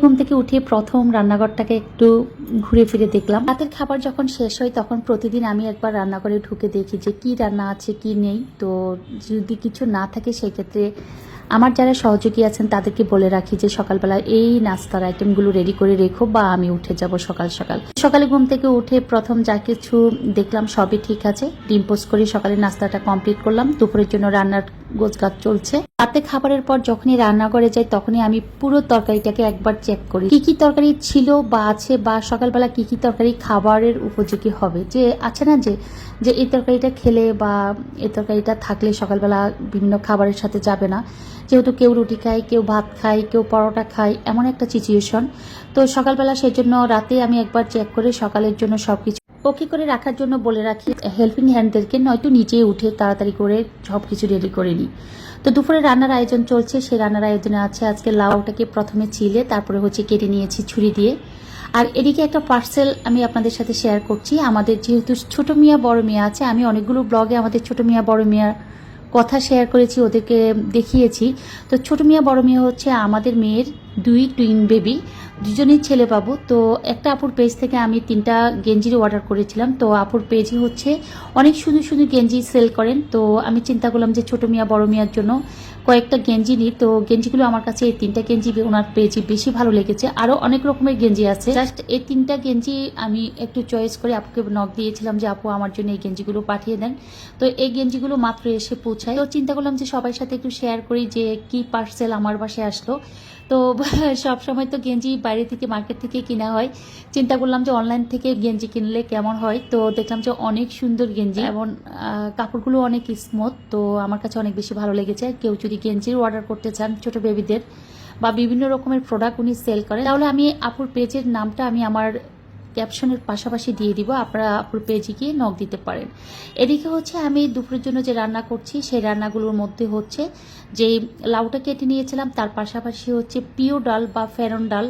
ঘুম থেকে উঠে প্রথম রান্নাঘরটাকে একটু ঘুরে ফিরে দেখলাম। রাতের খাবার যখন শেষ হয়, তখন প্রতিদিন আমি একবার রান্নাঘরে ঢুকে দেখি যে কি রান্না আছে, কি নেই। তো যদি কিছু না থাকে সেই ক্ষেত্রে আমার যারা সহযোগী আছেন, তাদেরকে বলে রাখি যে সকালবেলা এই নাস্তার আইটেমগুলো রেডি করে রেখো বা আমি উঠে যাব সকাল সকাল। সকালে ঘুম থেকে উঠে প্রথম যা কিছু দেখলাম, সবই ঠিক আছে। ডিম পোস্ট করে সকালে নাস্তাটা কমপ্লিট করলাম। দুপুরের জন্য রান্নার গোছগাছ চলছে। রাতে খাবারের পর যখনই রান্নাঘরে যাই, তখনই আমি পুরো তরকারিটাকে একবার চেক করি। কি কি তরকারি ছিল বা আছে বা সকালবেলা কি কি তরকারি খাবারের উপযোগী হবে? যে আছে না যে যে এই তরকারিটা খেলে বা এই তরকারিটা থাকলে সকালবেলা বিভিন্ন খাবারের সাথে যাবে না। যেহেতু কেউ রুটি খায়, কেউ ভাত খায়, কেউ পরোটা খায়, এমন একটা সিচুয়েশন তো সকালবেলা সেই জন্য রাতে আমি একবার চেক করে সকালের জন্য সব কিছু ওকে করে রাখার জন্য বলে রাখি হেল্পিং হ্যান্ডদেরকে নয়তো নিজেই উঠে তাড়াতাড়ি করে সব কিছু রেডি করে নিই। তো দুপুরে রান্নার আয়োজন চলছে, সেই রান্নার আয়োজনে আছে আজকে লাউটাকে প্রথমে চিলে, তারপরে হচ্ছে কেটে নিয়েছি ছুরি দিয়ে। আর এদিকে একটা পার্সেল আমি আপনাদের সাথে শেয়ার করছি। আমাদের যেহেতু ছোট মিয়া, বড় মিয়া আছে, আমি অনেকগুলো ব্লগে আমাদের ছোট মিয়া, বড় মিয়ার কথা শেয়ার করেছি, ওদেরকে দেখিয়েছি। তো ছোট মিয়া, বড় মিয়া হচ্ছে আমাদের মেয়ের দুই টুইন বেবি দুজনেই ছেলে পাবো তো একটা আপুর পেজ থেকে আমি তিনটা গেঞ্জির অর্ডার করেছিলাম। তো আপুর পেজই হচ্ছে অনেক সুন্দর সুন্দর গেঞ্জি সেল করেন। তো আমি চিন্তা করলাম যে ছোটো মিয়া, বড় মিয়ার জন্য কয়েকটা গেঞ্জি নিই। তো গেঞ্জিগুলো আমার কাছে এই তিনটা গেঞ্জি ওনার পেজে বেশি ভালো লেগেছে। আরও অনেক রকমের গেঞ্জি আছে। জাস্ট এই তিনটা গেঞ্জি আমি একটু চয়েস করে আপুকে নক দিয়েছিলাম যে আপু আমার জন্য এই গেঞ্জিগুলো পাঠিয়ে দেন। তো এই গেঞ্জিগুলো মাত্র এসে পৌঁছায়। তো চিন্তা করলাম যে সবার সাথে একটু শেয়ার করি যে কি পার্সেল আমার বাসায় আসলো। তো সব সময় তো গেঞ্জি বাইরে থেকে মার্কেট থেকে কেনা হয়। চিন্তা করলাম যে অনলাইন থেকে গেঞ্জি কিনলে কেমন হয়? তো দেখলাম যে অনেক সুন্দর গেঞ্জি এবং কাপড়গুলো অনেক স্মুথ তো আমার কাছে অনেক বেশি ভালো লেগেছে। কেউ যদি গেঞ্জির অর্ডার করতে চান ছোট বেবিদের বা বিভিন্ন রকমের প্রোডাক্ট উনি সেল করেন, তাহলে আমি আপুর পেজের নামটা আমি আমার ক্যাপশনের পাশাপাশি দিয়ে দিব, আপনারা আপুর পেজে গিয়ে নখ দিতে পারেন। এদিকে হচ্ছে আমি দুপুরের জন্য যে রান্না করছি, সেই রান্নাগুলোর মধ্যে হচ্ছে যে লাউটা কেটে নিয়েছিলাম, তার পাশাপাশি হচ্ছে পিও ডাল বা ফেরন ডাল,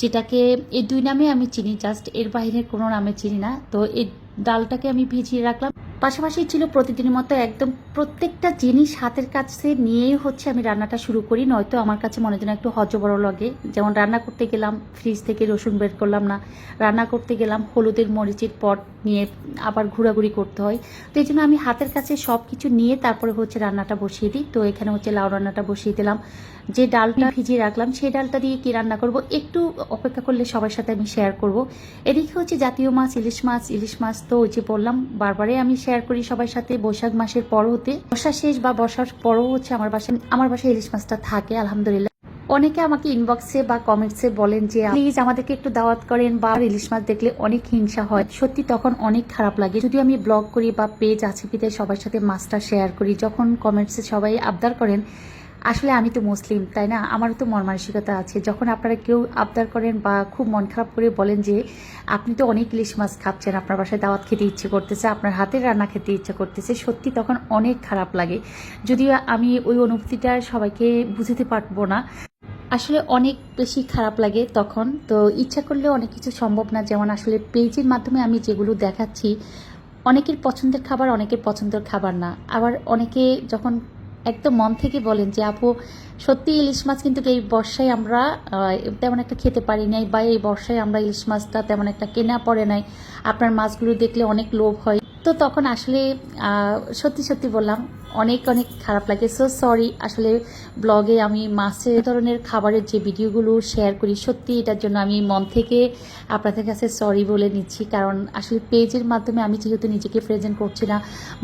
যেটাকে এই দুই নামে আমি চিনি, জাস্ট এর বাহিরের কোনো নামে চিনি না। তো এই ডালটাকে আমি ভিজিয়ে রাখলাম। পাশাপাশি ছিল প্রতিদিনের মতো একদম প্রত্যেকটা জিনিস হাতের কাছে নিয়েই হচ্ছে আমি রান্নাটা শুরু করি। নয়তো আমার কাছে মনে যেন একটু হজবড় লাগে। যেমন রান্না করতে গেলাম ফ্রিজ থেকে রসুন বের করলাম না। রান্না করতে গেলাম, হলুদের মরিচের পট নিয়ে আবার ঘোরাঘুরি করতে হয়। তো এই জন্য আমি হাতের কাছে সব কিছু নিয়ে তারপরে হচ্ছে রান্নাটা বসিয়ে দিই। তো এখানে হচ্ছে লাউ রান্নাটা বসিয়ে দিলাম। যে ডালটা ভিজিয়ে রাখলাম, সেই ডালটা দিয়ে কি রান্না করব একটু অপেক্ষা করলে সবার সাথে আমি শেয়ার করব। এদিকে হচ্ছে জাতীয় মাছ, ইলিশ মাছ ইলিশ মাছ তো ওই যে বললাম, বারবারই আমি করি সবার সাথে বৈশাখ মাসের পর হতে বর্ষা শেষ বা বর্ষার পরও হচ্ছে আমার বাসায়। আমার বাসায় ইলিশ মাছটা থাকে, আলহামদুলিল্লাহ। অনেকে আমাকে ইনবক্সে বা কমেন্টসে বলেন যে প্লিজ আমাদেরকে একটু দাওয়াত করেন বা ইলিশ মাছ দেখলে অনেক হিংসা হয়। সত্যি তখন অনেক খারাপ লাগে। যদি আমি ব্লগ করি বা পেজ আছে পিতে সবার সাথে মাছটা শেয়ার করি, যখন কমেন্টসে সবাই আবদার করেন আসলে আমি তো মুসলিম, তাই না? আমারও তো মন মানসিকতা আছে। যখন আপনারা কেউ আবদার করেন বা খুব মন খারাপ করে বলেন যে, আপনি তো অনেক ইলিশ মাছ খাচ্ছেন, আপনার বাসায় দাওয়াত খেতে ইচ্ছে করতেছে, আপনার হাতের রান্না খেতে ইচ্ছে করতেছে, সত্যি তখন অনেক খারাপ লাগে। যদিও আমি ওই অনুভূতিটা সবাইকে বুঝতে পারব না। আসলে অনেক বেশি খারাপ লাগে তখন। তো ইচ্ছা করলে অনেক কিছু সম্ভব না। যেমন আসলে পেজের মাধ্যমে আমি যেগুলো দেখাচ্ছি, অনেকের পছন্দের খাবার, অনেকের পছন্দের খাবার না। আবার অনেকে যখন একদম মন থেকে বলেন যে, আপু, সত্যি ইলিশ মাছ কিন্তু এই বর্ষায় আমরা তেমন একটা খেতে পারি নাই বা এই বর্ষায় আমরা ইলিশ মাছটা তেমন একটা কেনা পড়ে নাই। আপনার মাছগুলো দেখলে অনেক লোভ হয়। তো তখন আসলে সত্যি সত্যি বললাম অনেক অনেক খারাপ লাগে। সো সরি আসলে ব্লগে আমি মাছের ধরনের খাবারের যে ভিডিওগুলো শেয়ার করি, সত্যি এটার জন্য আমি মন থেকে আপনাদের কাছে সরি বলে নিচ্ছি। কারণ আসলে পেজের মাধ্যমে আমি যেহেতু নিজেকে প্রেজেন্ট করছি না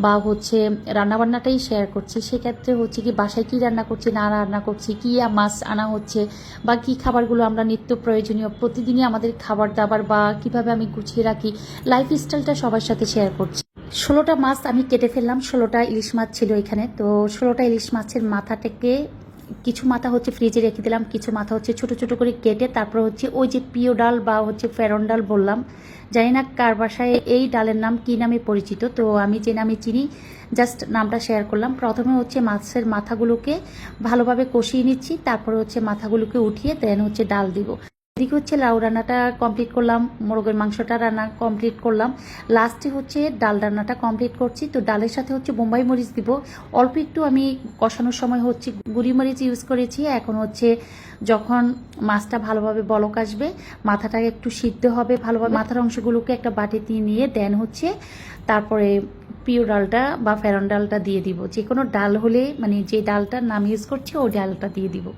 বা হচ্ছে রান্নাবান্নাটাই শেয়ার করছি, সেক্ষেত্রে হচ্ছে কি বাসায় কী রান্না করছি, না রান্না করছি, কী মাছ আনা হচ্ছে বা কী খাবারগুলো আমরা নিত্য প্রয়োজনীয়, প্রতিদিনই আমাদের খাবার দাবার বা কীভাবে আমি গুছিয়ে রাখি লাইফ স্টাইলটা সবার সাথে শেয়ার করছি। ষোলোটা মাছ আমি কেটে ফেললাম, ষোলোটা ইলিশ মাছ ছিল এখানে। তো ষোলোটা ইলিশ মাছের মাথাটাকে কিছু মাথা হচ্ছে ফ্রিজে রেখে দিলাম, কিছু মাথা হচ্ছে ছোট ছোট করে কেটে তারপর হচ্ছে ওই যে পিও ডাল বা হচ্ছে ফেরন ডাল বললাম, জানি না কার বাসায় এই ডালের নাম কি নামে পরিচিত, তো আমি যে নামে চিনি, জাস্ট নামটা শেয়ার করলাম। প্রথমে হচ্ছে মাছের মাথাগুলোকে ভালোভাবে কষিয়ে নিচ্ছি, তারপরে হচ্ছে মাথাগুলোকে উঠিয়ে দেন হচ্ছে ডাল দিব। এদিকে হচ্ছে লাউ রান্নাটা কমপ্লিট করলাম, মোরগের মাংসটা রান্না কমপ্লিট করলাম। লাস্টে হচ্ছে ডাল রান্নাটা কমপ্লিট করছি। তো ডালের সাথে হচ্ছে বোম্বাই মরিচ দিব। অল্প একটু আমি কষানোর সময় হচ্ছে গুড়ি মরিচ ইউজ করেছি। এখন হচ্ছে যখন মাছটা ভালোভাবে বলক আসবে মাথাটা একটু সিদ্ধ হবে ভালোভাবে। মাথার অংশগুলোকে একটা বাটিতে নিয়ে দেন হচ্ছে তারপরে পিও ডালটা বা ফেরন ডালটা দিয়ে দিব। যে কোনো ডাল হলে মানে যে ডালটার নাম ইউজ করছি, ওই ডালটা দিয়ে দিব।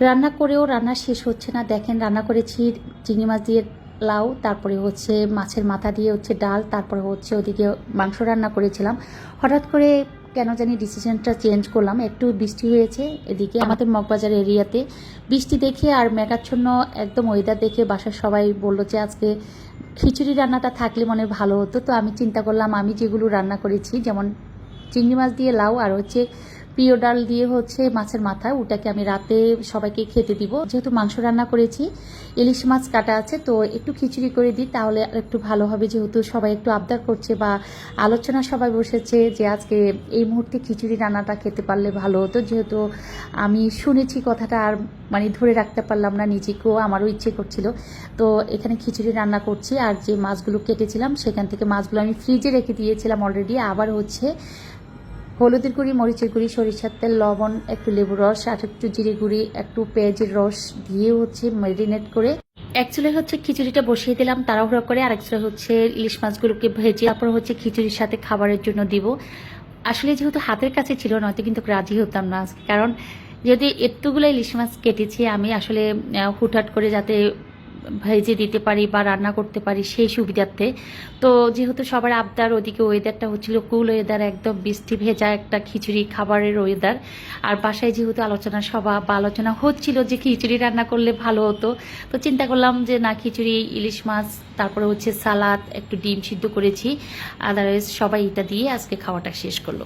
রান্না করেও রান্না শেষ হচ্ছে না। দেখেন রান্না করেছি চিংড়ি মাছ দিয়ে লাউ, তারপরে হচ্ছে মাছের মাথা দিয়ে হচ্ছে ডাল, তারপরে হচ্ছে ওদিকে মাংস রান্না করেছিলাম। হঠাৎ করে কেন জানি ডিসিশনটা চেঞ্জ করলাম। একটু বৃষ্টি হয়েছে এদিকে আমাদের মগবাজার এরিয়াতে। বৃষ্টি দেখে আর মেঘাচ্ছন্ন একদম ওয়েদার দেখে বাসার সবাই বলল যে আজকে খিচুড়ি রান্নাটা থাকলে মনে ভালো হতো। তো আমি চিন্তা করলাম, আমি যেগুলো রান্না করেছি, যেমন চিংড়ি মাছ দিয়ে লাউ আর হচ্ছে প্রিয় ডাল দিয়ে হচ্ছে মাছের মাথা ওটাকে আমি রাতে সবাইকে খেতে দিব। যেহেতু মাংস রান্না করেছি, ইলিশ মাছ কাটা আছে, তো একটু খিচুড়ি করে দিই, তাহলে একটু ভালো হবে। যেহেতু সবাই একটু আবদার করছে বা আলোচনা সবাই বসেছে যে আজকে এই মুহূর্তে খিচুড়ি রান্নাটা খেতে পারলে ভালো হতো। যেহেতু আমি শুনেছি কথাটা আর মানে ধরে রাখতে পারলাম না, নিজেকেও, আমারও ইচ্ছে করছিল। তো এখানে খিচুড়ি রান্না করছি, আর যে মাছগুলো কেটেছিলাম, সেখান থেকে মাছগুলো আমি ফ্রিজে রেখে দিয়েছিলাম অলরেডি আবার হচ্ছে হলুদের গুঁড়ি, মরিচের গুঁড়ি, সরিষার তেল, লবণ, একটু লেবু রস, আর একটু জিরে গুঁড়ি, একটু পেঁয়াজের রস দিয়ে হচ্ছে ম্যারিনেট করে অ্যাকচুয়ালি হচ্ছে খিচুড়িটা বসিয়ে দিলাম, তাড়াহুড়ো করে আর একটা হচ্ছে ইলিশ মাছগুলোকে ভেজে তারপর হচ্ছে খিচুড়ির সাথে খাবারের জন্য দিব। আসলে যেহেতু হাতের কাছে ছিল, নয়তো কিন্তু রাজি হতাম না কারণ যদি এতগুলো ইলিশ মাছ কেটেছি, আমি আসলে হুটহাট করে যাতে ভেজে দিতে পারি বা রান্না করতে পারি সেই সুবিধার্থে। তো যেহেতু সবার আবদার ওদিকে ওয়েদারটা হচ্ছিল কুল ওয়েদার একদম বৃষ্টি ভেজা একটা খিচুড়ি খাবারের ওয়েদার আর বাসায় যেহেতু আলোচনা সভা বা আলোচনা হচ্ছিল যে খিচুড়ি রান্না করলে ভালো হতো, তো চিন্তা করলাম যে না, খিচুড়ি, ইলিশ মাছ, তারপরে হচ্ছে সালাদ, একটু ডিম সিদ্ধ করেছি। আদারওয়াইজ সবাই এটা দিয়ে আজকে খাওয়াটা শেষ করল।